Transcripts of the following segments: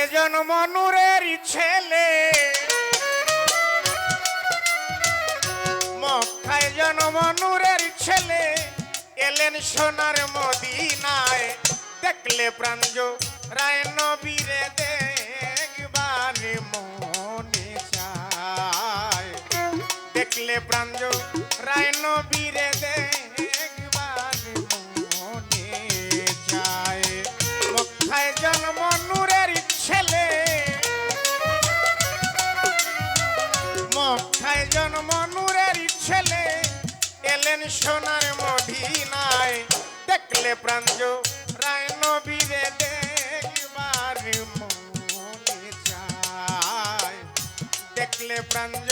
মক্কায় জন্ম নূরের ছেলে। মক্কায় জন্ম নূরের ছেলে। এলেন সোনার মদিনায়। দেখলে প্রাঞ্জ রায় নবীরে দেখবার মনে চায়। দেখলে প্রাঞ্জ এলেন সোনার মদিনায়। দেখলে প্রাঞ্জ রায় নবীরে দেখবার মনে চায়। দেখলে প্রাঞ্জ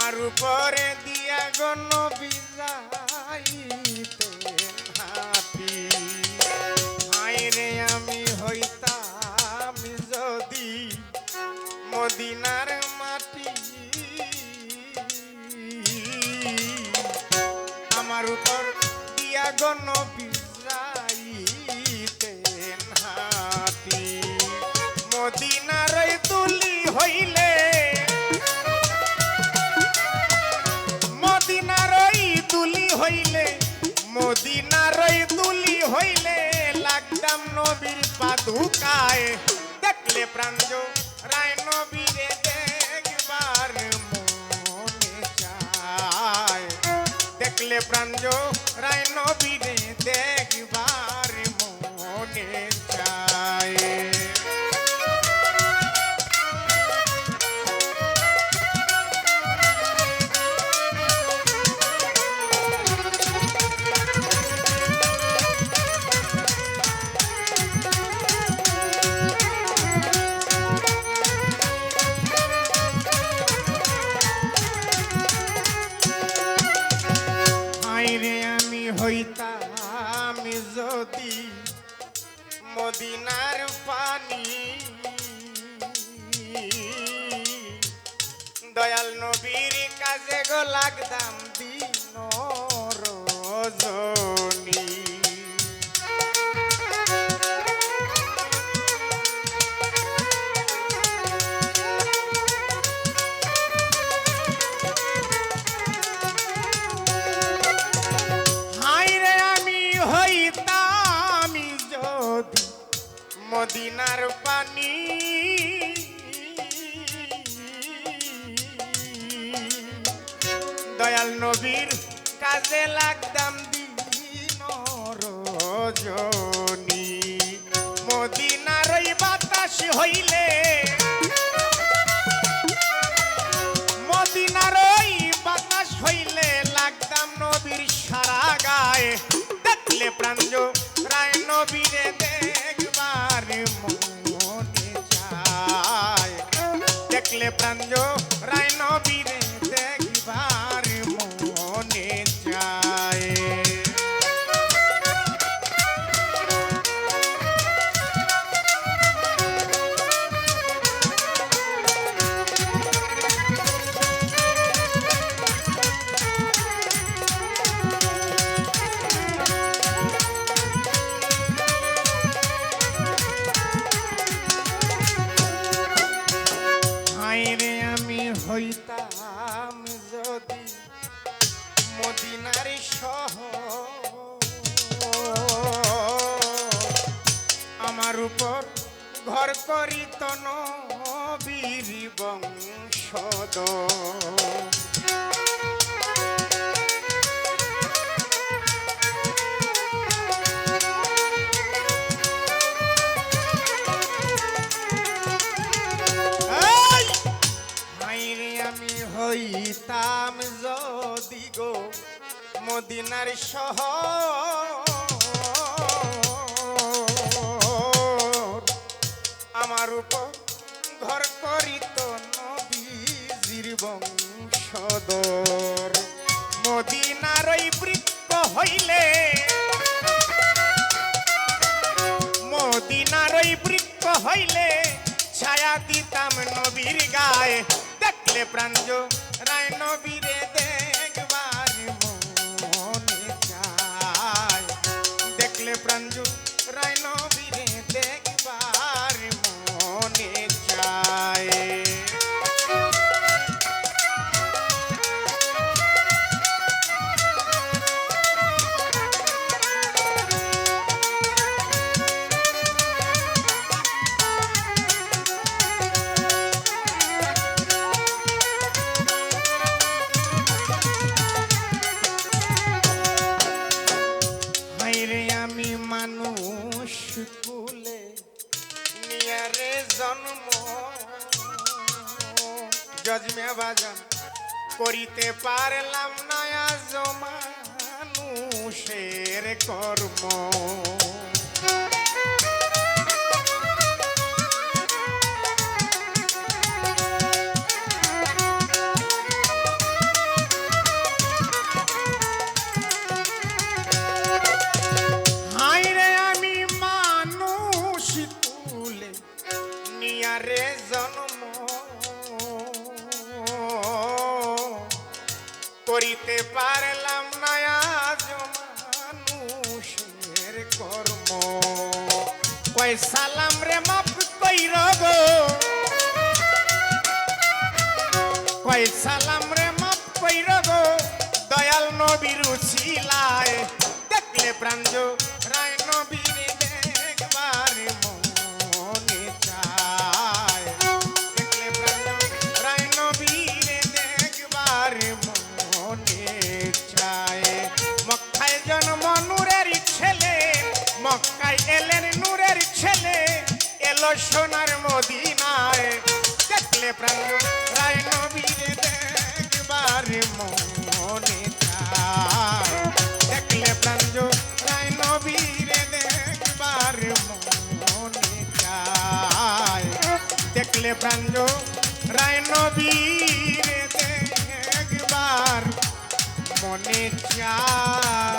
আমার উপরে দিয়া গণ বিজাইতে হাতি। আমি হইতাম যদি মদিনার মাটি। আমার উপর দিয়া গণ হইলে, মদিনারই তুলি হইলে লাগতাম নবীর পাদুকায় দেখলে প্রাঞ্জ রায় নবীরে দেখবার মনে চায়। দেখলে প্রাঞ্জ মদিনার পানি। দয়াল নবীর কাজে গো লাগদাম দিন মদিনার পানি। দয়াল নবীর কাজে লাগতাম দিন রজনী। মদিনার বাতাস হইলে উপর ঘর করিত নবীর বংশদ! আমি হই করিতাম যদি গো মদিনার শহর আমার উপর ঘর করিত নবীজির বংশধর। মদিনার ওই বৃত্ত হইলে, মদিনার ওই বৃত্ত হইলে ছায়া দিতাম নবীর গায়ে। দেখলে প্রাঞ্জ রায় নবীরে জজমে বাজান করিতে পারলাম না আজ মানুষের কর্ম। পারলাম না আজ মানুষের কর্ম। কয় সালাম রে মাপ কইর গো। কয় সালাম রে মাফ কইর গো। দয়াল নবীর উছিলায় দেখলে প্রাঞ্জ সোনার মদিনায় দেখলে প্রাণ রায় নবীরে দেখবার মনে দেখলে প্রাণ রায় নবীরে দেখবার মনে দেখলে প্রাণ রায় নবীরে দেখবার মনে চায়।